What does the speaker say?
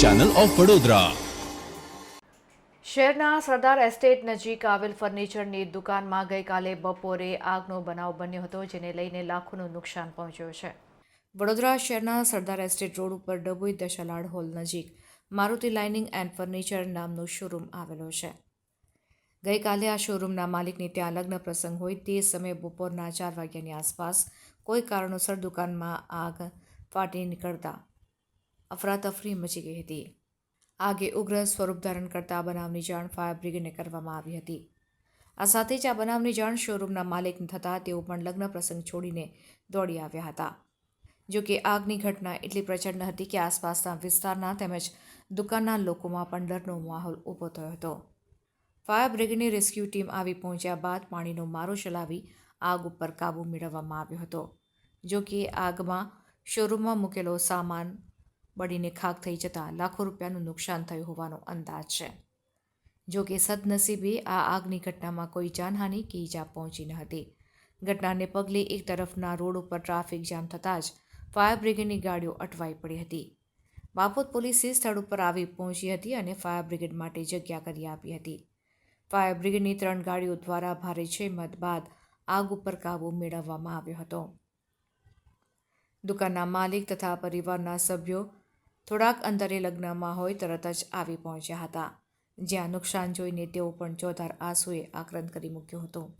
Channel of Vadodara શહેરના Sardar estate નજીક આવેલ ફર્નિચરની દુકાનમાં ગઈકાલે બપોરે આગનો બનાવ બન્યો હતો, જેને લઈને લાખોનું નુકસાન પહોંચ્યું છે. વડોદરા શહેરના સરદાર એસ્ટેટ રોડ ઉપર ડભોઈ દશાલાડ હોલ નજીક મારુતિ લાઇનિંગ એન્ડ ફર્નિચર નામનું શોરૂમ આવેલો છે. ગઈકાલે આ શોરૂમના માલિકની ત્યાં લગ્ન પ્રસંગ હોય તે સમયે બપોરના ચાર વાગ્યાની આસપાસ કોઈ કારણોસર દુકાનમાં આગ ફાટી નીકળતા અફરાતફરી મચી ગઈ હતી. આગે ઉગ્ર સ્વરૂપ ધારણ કરતા બનાવની જાણ ફાયર બ્રિગેડને કરવામાં આવી હતી. આ સાથે જ આ બનાવની જાણ શોરૂમના માલિકને થતાં તેઓ પણ લગ્ન પ્રસંગ છોડીને દોડી આવ્યા હતા. જો કે આગની ઘટના એટલી પ્રચંડ હતી કે આસપાસના વિસ્તારના તેમજ દુકાનના લોકોમાં પણ ડરનો માહોલ ઊભો થયો હતો. ફાયર બ્રિગેડની રેસ્ક્યુ ટીમ આવી પહોંચ્યા બાદ પાણીનો મારો ચલાવી આગ ઉપર કાબૂ મેળવવામાં આવ્યો હતો. જો કે આગમાં શોરૂમમાં મૂકેલો સામાન બળીને ખાક થઈ જતાં લાખો રૂપિયાનું નુકસાન થયું હોવાનો અંદાજ છે. જો કે સદનસીબે આ આગની ઘટનામાં કોઈ જાનહાનિ કે ઈજા પહોંચી ન હતી. ઘટનાને પગલે એક તરફના રોડ ઉપર ટ્રાફિક જામ થતાં જ ફાયર બ્રિગેડની ગાડીઓ અટવાઈ પડી હતી. બાપોદ પોલીસે સ્થળ ઉપર આવી પહોંચી હતી અને ફાયર બ્રિગેડ માટે જગ્યા કરી આપી હતી. ફાયર બ્રિગેડની ત્રણ ગાડીઓ દ્વારા ભારે છેમત બાદ આગ ઉપર કાબૂ મેળવવામાં આવ્યો હતો. દુકાનના માલિક તથા પરિવારના સભ્યો થોડાક અંતરે લગ્નમાં હોય તરત જ આવી પહોંચ્યા હતા. જ્યાં નુકસાન જોઈને તેઓ પણ ચોધાર આંસુએ આક્રંદ કરી મૂક્યો હતો.